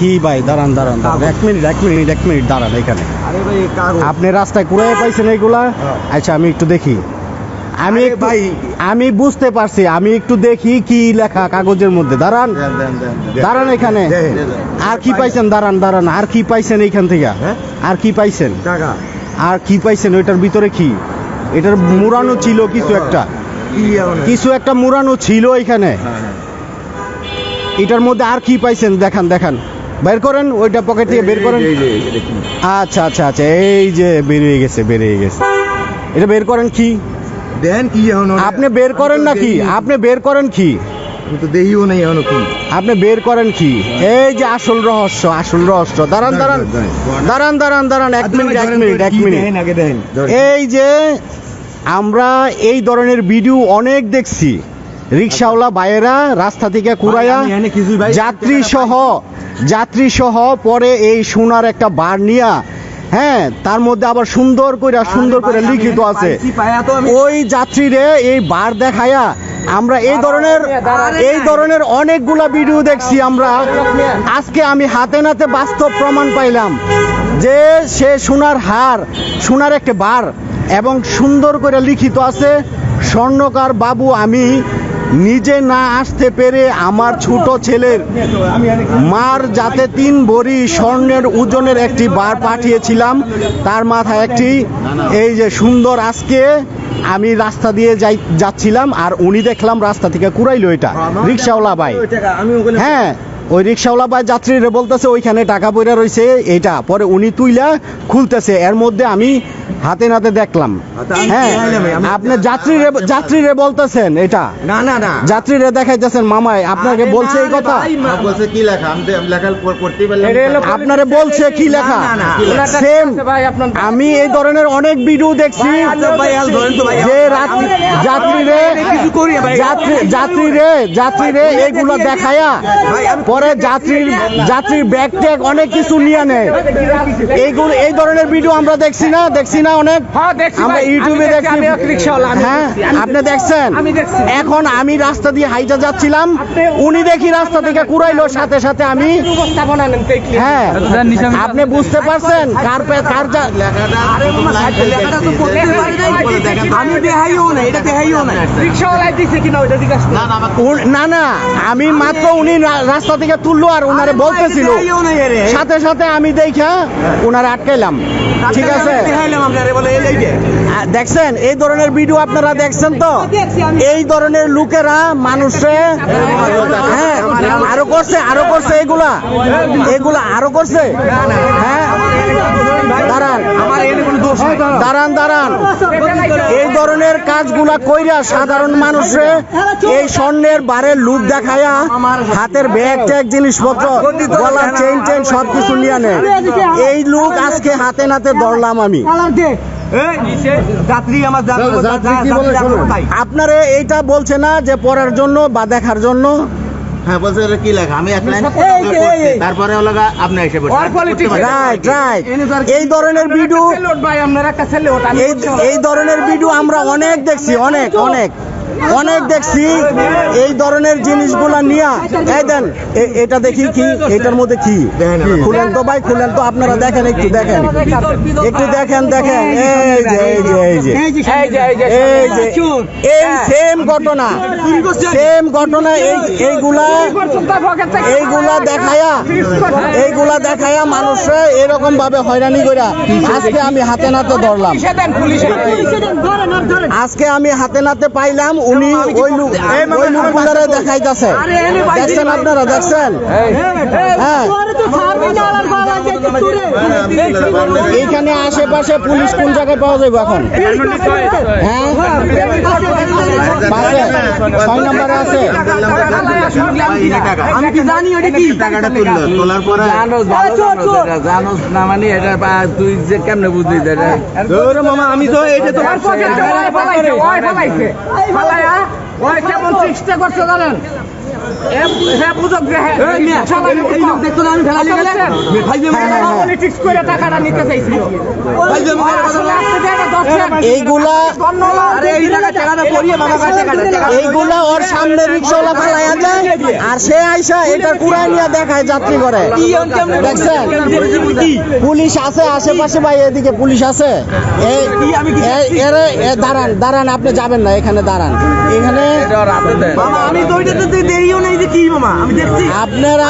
কি ভাই? দাঁড়ান দাঁড়ান দাঁড়ান। এক মিনিট এক মিনিট এক মিনিট দাঁড়ান এখানে। আপনি রাস্তায় কুড়াই পাইছেন এইগুলা? হ্যাঁ। আচ্ছা আমি একটু দেখি। আমি ভাই। আমি বুঝতে পারছি আমি একটু দেখি কি লেখা কাগজের মধ্যে। দাঁড়ান। দাঁড়ান এখানে। আর কি পাইছেন? দাঁড়ান দাঁড়ান। আর কি পাইছেন এইখান থেকে? হ্যাঁ? আর কি পাইছেন? আর কি পাইছেন? ওইটার ভিতরে কি? এটার মুরানো ছিল কিছু একটা। কিছু একটা মুরানো ছিল এখানে। হ্যাঁ, হ্যাঁ। এটার মধ্যে আর কি পাইছেন? দেখান দেখান। বের করেন ওইটা পকেট থেকে বের করেন। আচ্ছা আচ্ছা আচ্ছা এই যে বেরিয়ে গেছে বেরিয়ে গেছে। এটা বের করেন কি? দেন কি এখন আপনি বের করেন নাকি? আপনি বের করেন কি? তো দেখিও নাই এখন কি আপনি বের করেন কি? এই যে আসল রহস্য আসল রহস্য। দাঁড়ান দাঁড়ান দাঁড়ান। দাঁড়ান দাঁড়ান। এক মিনিট এক মিনিট এক মিনিট। এই যে আমরা এই ধরনের ভিডিও অনেক দেখছি। রিক্সাওয়ালা বাইরা রাস্তা থেকে কুড়াইয়া যাত্রী সহ যাত্রী সহ পরে এই সোনার একটা বার নিয়া হ্যাঁ তার মধ্যে আবার সুন্দর করে সুন্দর করে লিখিত আছে। ওই যাত্রীরে এই বার দেখায়া আমরা এই ধরনের এই ধরনের অনেকগুলা ভিডিও দেখছি আমরা। আজকে আমি হাতে নাতে বাস্তব প্রমাণ পাইলাম যে সে সোনার হার সোনার একটা বার এবং সুন্দর করে লিখিত আছে স্বর্ণকার বাবু আমি নিজে না আসতে পেরে আমার ছোট ছেলের মার যাতে তিন ভরি স্বর্ণের ওজনের একটি বার পাঠিয়েছিলাম তার মাথায় একটি এই যে সুন্দর আজকে আমি রাস্তা দিয়ে যাই যাচ্ছিলাম আর উনি দেখলাম রাস্তা থেকে কুড়াইলো এটা রিক্সাওয়ালা ভাই। হ্যাঁ ওই রিক্সাওয়ালা ভাই যাত্রীরা বলতেছে ওইখানে টাকা পয়রা রয়েছে এটা পরে উনি তুইলা খুলতেছে এর মধ্যে আমি হাতে নাতে দেখলাম আচ্ছা, হ্যাঁ আপনি যাত্রীরে যাত্রীরে বলতেছেন এটা না না না যাত্রীরে দেখাইতেছেন মামাই আপনাকে বলছে এই কথা বলছে কি লেখা আমি আমি লেখা পড়- পারলাম আপনারে বলছে কি লেখা না, না, লেখা? সেম ভাই আপনার আমি এই ধরনের অনেক ভিডিও দেখছি আচ্ছা ভাই, আর ধরেন তো ভাই, যে যাত্রীরে কিছু করি ভাই। যাত্রী যাত্রীরে যাত্রীরে দেখি, দেখায়া পরে যাত্রীর যাত্রীর ব্যাগ ট্যাগ অনেক কিছু নিয়ে নেয়। এইগুলো এই ধরনের ভিডিও আমরা দেখছি না দেখছি না অনেক। হ্যাঁ, আমরা ইউটিউবে দেখছি, হ্যাঁ আপনি দেখছেন? এখন আমি রাস্তা দিয়ে হাইটা যাচ্ছিলাম। উনি দেখি রাস্তা থেকে কুড়াইলো সাথে সাথে আমি হ্যাঁ। আপনি বুঝতে পারছেন কার কার না না। আমি মাত্র উনি রাস্তা থেকে তুললো আর ওনারে বলতেছিল। সাথে সাথে আমি দেখা ওনারে আটকাইলাম। ঠিক আছে? দেখছেন? এই ধরনের ভিডিও আপনারা দেখছেন তো? এই ধরনের লোকেরা মানুষে হ্যাঁ আরও করছে আরও করছে এগুলা। এগুলা আরও করছে। হ্যাঁ দাঁড়ান আমার এনে কোনো দোষ নাই দাঁড়ান দাঁড়ান এই ধরনের কাজগুলা কইরা সাধারণ মানুষে এই স্বর্ণের বারে লুক দেখায়া হাতের ব্যাগ ট্যাগ জিনিসপত্র গলার চেইন টেন সব কিছু নিয়ে নেয় এই লুক আজকে হাতে নাতে ধরলাম আমি। এই, যাত্রী আমার যাত্রী যাত্রী কি বলে শোনো। আপনারে এইটা বলছে না যে পড়ার জন্য বা দেখার জন্য। হ্যাঁ বলছে এটা কি লেখা? আমি এক লাইন। তারপরে হলো গা আপনি এসে বসে ওর politics রাইট রাইট এই ধরনের ভিডিও এই ধরনের ভিডিও আমরা অনেক দেখছি অনেক অনেক। অনেক দেখছি এই ধরনের জিনিসগুলা নিয়া এই দেন এটা দেখি কি এটার মধ্যে কি? খুলেন তো ভাই খুলেন তো আপনারা দেখেন একটু দেখেন। একটু দেখেন দেখেন এই যে এই যে এই যে এই যে এই সেম ঘটনা সেম ঘটনা এই এইগুলা এইগুলা দেখায়া এইগুলা দেখায়া মানুষরা এরকম ভাবে হয়রানি কইরা আজকে আমি হাতে নাতে ধরলাম। আজকে আমি হাতে নাতে পাইলাম উনি ওই লোক ওই লোকগুলারে দেখাইতাছে দেখছেন আপনারা দেখছেন হ্যাঁ এইখানে আশেপাশে পুলিশ কোন জায়গায় পাওয়া যাবে এখন হ্যাঁ ছয় নম্বরে আছে আমি কি জানি ওটা কি টাকাটা তুললো তোলার পরে জানোস জানোস না মানে এটা তুই যে কেমনে বুঝলি এটা মামা আমি তো এটা তো ফলাইছে ওই কেমন চেষ্টা করছে জানেন হ্যাঁ বুঝক যে হ্যাঁ এই লোক দেখতো না আমি গেলে। পলিটিক্স করে টাকাটা নিতে চাইছিল। আসলে এইগুলা ওর সামনে রিক্সাওয়ালা ফেলাইয়া যায় আর সে আইসা এটা কুড়াই নিয়ে দেখায় যাত্রী করে দেখছেন? পুলিশ আছে আশেপাশে ভাই এদিকে পুলিশ আছে। দাঁড়ান দাঁড়ান আপনি যাবেন না এখানে দাঁড়ান। এখানে আপনারা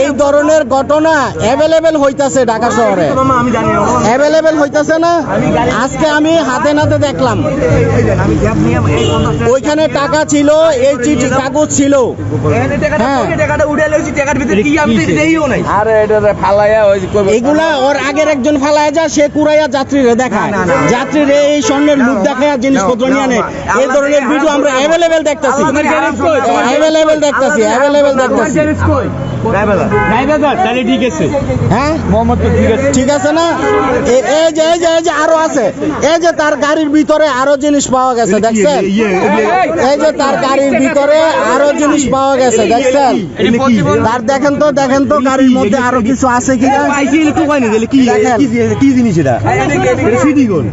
এই ধরনের ঘটনা অ্যাভেলেবেল হইতাছে ঢাকা শহরে। মামা আমি জানি না মামা। অ্যাভেলেবেল হইতাছে না। আজকে আমি হাতে নাতে দেখলাম। আমি ওইখানে টাকা ছিল এই চিঠি কাগজ ছিল। হ্যাঁ। আমি এগুলা ওর আগের একজন ফালায় যা সে কুড়াইয়া যাত্রীরে দেখায়। যাত্রীরে এই স্বর্ণের লুক দেখায় জিনিসপত্র নিয়ে আনে। এই ধরনের ভিডিও আমরা অ্যাভেলেবেল দেখতাছি। গ্যারেজ কই? অ্যাভেলেবেল দেখতাছি হ্যাঁ ঠিক আছে না এই যে এই যে এই যে আরও আছে এই যে তার গাড়ির ভিতরে আরও জিনিস পাওয়া গেছে দেখছেন এই যে তার গাড়ির ভিতরে আরও জিনিস পাওয়া গেছে দেখছেন তার দেখেন তো দেখেন তো গাড়ির মধ্যে আরও কিছু আছে কই না কি কি কি জিনিস এটা সিটি গোল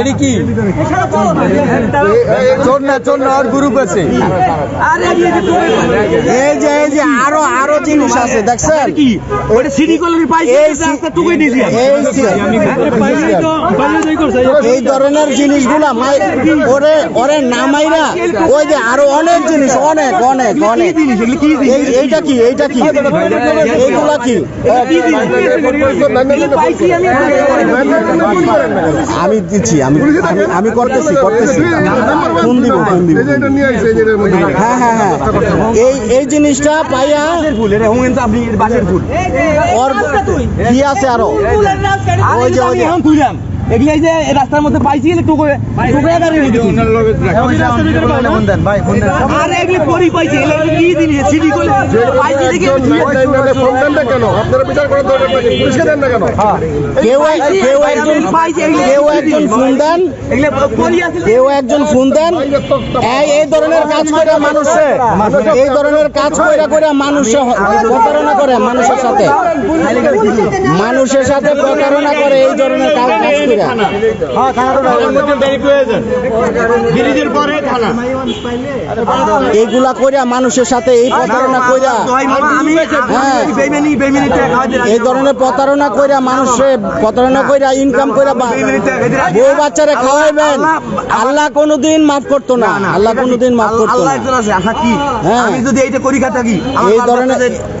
এটি কি? চোর না চোর না আর গ্রুপ আছে। এই যে এই যে আরও আরও জিনিস আছে দেখছেন? কি? ওটা সিটি গোলের পাইছি রাস্তা টুকুই দিছি এই এই ধরনের জিনিসগুলা ওরে ওরে নামাইরা ওই যে আরও অনেক জিনিস অনেক অনেক অনেক। এইটা কি এইটা কি? এইগুলা কি পাইছি আমি দিচ্ছি আমি আমি- করতেছি করতেছি ফোন দিব ফোন দিব হ্যাঁ হ্যাঁ হ্যাঁ এই এই জিনিসটা পাইয়া ফুল এটা হোমেন তো আপনি বাসের ফুল ওর কি আছে আরও ওই যে ওই যে এখন তুইলাম যে রাস্তার মধ্যে পাইছি টুকুই টুকুই গাড়ির মধ্যে আরে এগুলি পরি পাইছি এগুলো কি জিনিস? সিটি গোলে পাইছি দেখে কেউ এক- কেউ একজন কেউ একজন ফোন দেন। এগুলো পরি আছে কেউ একজন ফোন দেন। এই এই ধরনের কাজ করে মানুষে এই ধরনের কাজ করে করে মানুষে প্রতারণা করে মানুষের সাথে। মানুষের সাথে প্রতারণা করে এই ধরনের কাজ কাজ করে এইগুলা কইরা মানুষের সাথে এই প্রতারণা কইরা আমি হ্যাঁ। এই ধরনের প্রতারণা কইরা মানুষে প্রতারণা কইরা ইনকাম কইরা বউ বাচ্চারে খাওয়াইবেন। আল্লাহ কোনোদিন মাফ করতো না। আল্লাহ কোনোদিন মাফ করতো না। একজন আছে আশা কি? হ্যাঁ। আমি যদি এইটা করি খা থাকি এই ধরনের-